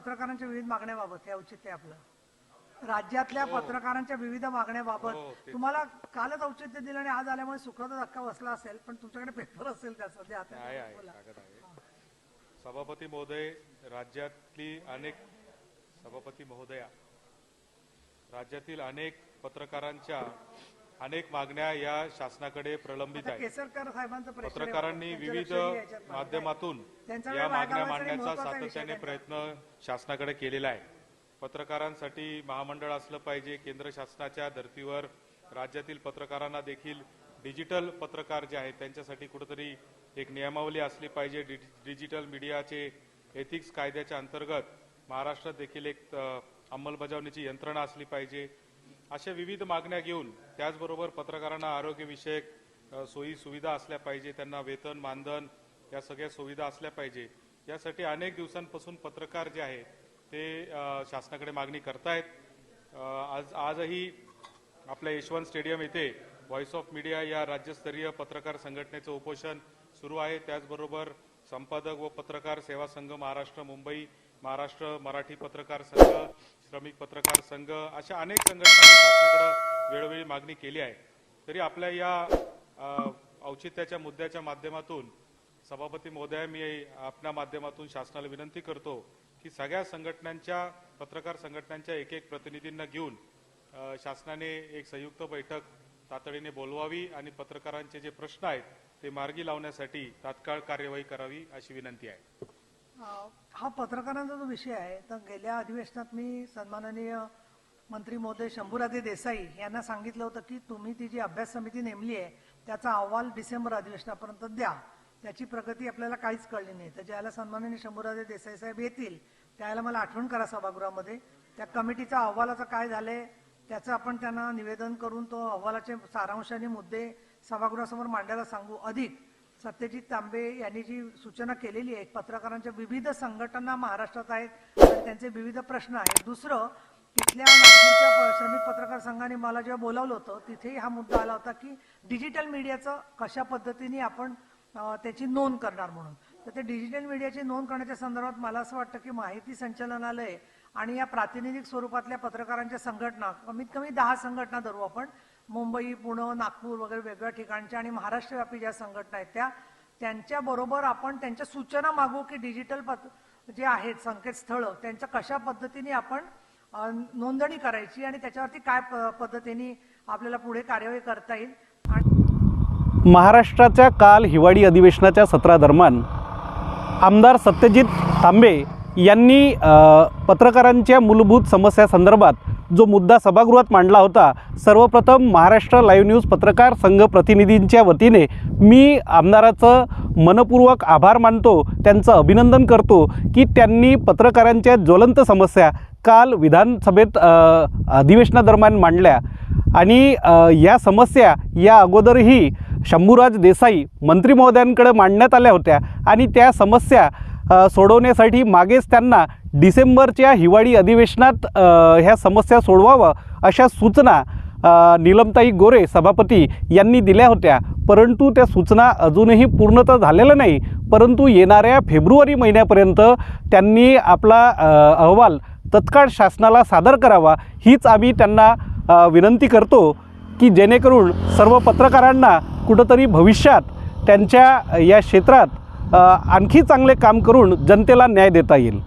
पत्रकारांच्या विविध मागण्याबाबत हे औचित्य आहे आपलं. राज्यातल्या पत्रकारांच्या विविध मागण्याबाबत हो, तुम्हाला कालच औचित्य दिलं आणि आज आल्यामुळे सुखद धक्का बसला असेल पण तुमच्याकडे पेपर असेल त्या सध्या सभापती महोदय राज्यातली अनेक सभापती महोदया राज्यातील अनेक पत्रकारांच्या अनेक मागण्या या शासनाकडे प्रलंबित आहेत पत्रकारांनी विविध. माध्यमातून या मागण्या मांडण्याचा सातत्याने. प्रयत्न शासनाकडे केलेला आहे पत्रकारांसाठी महामंडळ असलं पाहिजे केंद्र शासनाच्या धर्तीवर राज्यातील पत्रकारांना देखील डिजिटल पत्रकार जे आहेत त्यांच्यासाठी कुठेतरी एक नियमावली असली पाहिजे डि- डिजिटल मीडियाचे एथिक्स कायद्याच्या अंतर्गत महाराष्ट्रात देखील एक अंमलबजावणीची यंत्रणा असली पाहिजे अशा विविध मागण्या घेऊन त्याचबरोबर पत्रकारांना आरोग्यविषयक सोयी सुविधा असल्या पाहिजे त्यांना वेतन मानधन या सगळ्या सुविधा असल्या पाहिजे. यासाठी अनेक दिवसांपासून पत्रकार जे आहे ते शासनाकडे मागणी करतायत. आज आजही आपल्या यशवंत स्टेडियम येथे व्हॉइस ऑफ मीडिया या राज्यस्तरीय पत्रकार संघटनेचं उपोषण सुरू आहे. त्याचबरोबर संपादक व पत्रकार सेवा संघ महाराष्ट्र मुंबई महाराष्ट्र मराठी पत्रकार संघ श्रमिक पत्रकार संघ अशा अनेक संघटनांनी शासनाकडे वेळोवेळी मागणी केली आहे. तरी आपल्या या औचित्याच्या मुद्द्याच्या माध्यमातून सभापती महोदय मी आपल्या माध्यमातून शासनाला विनंती करतो की सगळ्या संघटनांच्या पत्रकार संघटनांच्या एक एक प्रतिनिधींना घेऊन शासनाने एक संयुक्त बैठक तातडीने बोलवावी आणि पत्रकारांचे जे प्रश्न आहेत ते मार्गी लावण्यासाठी तात्काळ कार्यवाही करावी अशी विनंती आहे. हो. हा. पत्रकारांचा जो विषय आहे तर गेल्या अधिवेशनात मी सन्माननीय मंत्री महोदय शंभूराजे देसाई यांना सांगितलं होतं की तुम्ही ती जी अभ्यास समिती नेमली आहे त्याचा अहवाल डिसेंबर अधिवेशनापर्यंत द्या. त्याची प्रगती आपल्याला काहीच कळली नाही. तर ज्याला सन्माननीय शंभूराजे देसाई साहेब येतील त्याला मला आठवण करा सभागृहामध्ये. त्या कमिटीचा अहवालाचं काय झालंय त्याचं आपण त्यांना निवेदन करून तो अहवालाचे सारांश आणि मुद्दे सभागृहासमोर मांडायला सांगू अधिक. सत्यजित तांबे यांनी जी सूचना केलेली आहे पत्रकारांच्या विविध संघटना महाराष्ट्रात आहेत आणि त्यांचे विविध प्रश्न आहेत. दुसरं तिथल्या नागपूरच्या श्रमिक पत्रकार संघाने मला जेव्हा बोलावलं होतं तिथेही हा मुद्दा आला होता की डिजिटल मीडियाचं कशा पद्धतीने आपण त्याची नोंद करणार म्हणून. तर ते डिजिटल मीडियाची नोंद करण्याच्या संदर्भात मला असं वाटतं की माहिती संचालनालय आणि या प्रातिनिधिक स्वरूपातल्या पत्रकारांच्या संघटना कमीत कमी दहा संघटना धरू आपण. मुंबई पुणे नागपूर वगैरे वेगवेगळ्या ठिकाणच्या आणि महाराष्ट्रव्यापी ज्या संघटना आहेत त्या त्यांच्याबरोबर आपण त्यांच्या सूचना मागू की डिजिटल पत जे आहेत संकेतस्थळं त्यांच्या कशा पद्धतीने आपण नोंदणी करायची आणि त्याच्यावरती काय प- पद्धतीने आपल्याला पुढे कार्यवाही करता येईल. आणि महाराष्ट्राच्या काल हिवाळी अधिवेशनाच्या सत्रादरम्यान आमदार सत्यजित तांबे यांनी पत्रकारांच्या मूलभूत समस्यासंदर्भात जो मुद्दा सभागृहात मांडला होता सर्वप्रथम महाराष्ट्र लाईव्ह न्यूज पत्रकार संघ प्रतिनिधींच्या वतीने मी आमदाराचं मनपूर्वक आभार मानतो त्यांचं अभिनंदन करतो की त्यांनी पत्रकारांच्या ज्वलंत समस्या काल विधानसभेत अधिवेशनादरम्यान मांडल्या. आणि या समस्या या अगोदरही शंभूराज देसाई मंत्री महोदयांकडे मांडण्यात आल्या होत्या आणि त्या समस्या सोडवण्यासाठी मागेच त्यांना डिसेंबरच्या हिवाळी अधिवेशनात ह्या समस्या सोडवावं अशा सूचना नीलमताई गोरे सभापती यांनी दिल्या होत्या. परंतु त्या सूचना अजूनही पूर्णतः झालेल्या नाही. परंतु येणाऱ्या फेब्रुवारी महिन्यापर्यंत त्यांनी आपला अहवाल तत्काळ शासनाला सादर करावा हीच आम्ही त्यांना विनंती करतो की जेणेकरून सर्व पत्रकारांना कुठंतरी भविष्यात त्यांच्या या क्षेत्रात आणखी चांगले काम करून जनतेला न्याय देता येईल.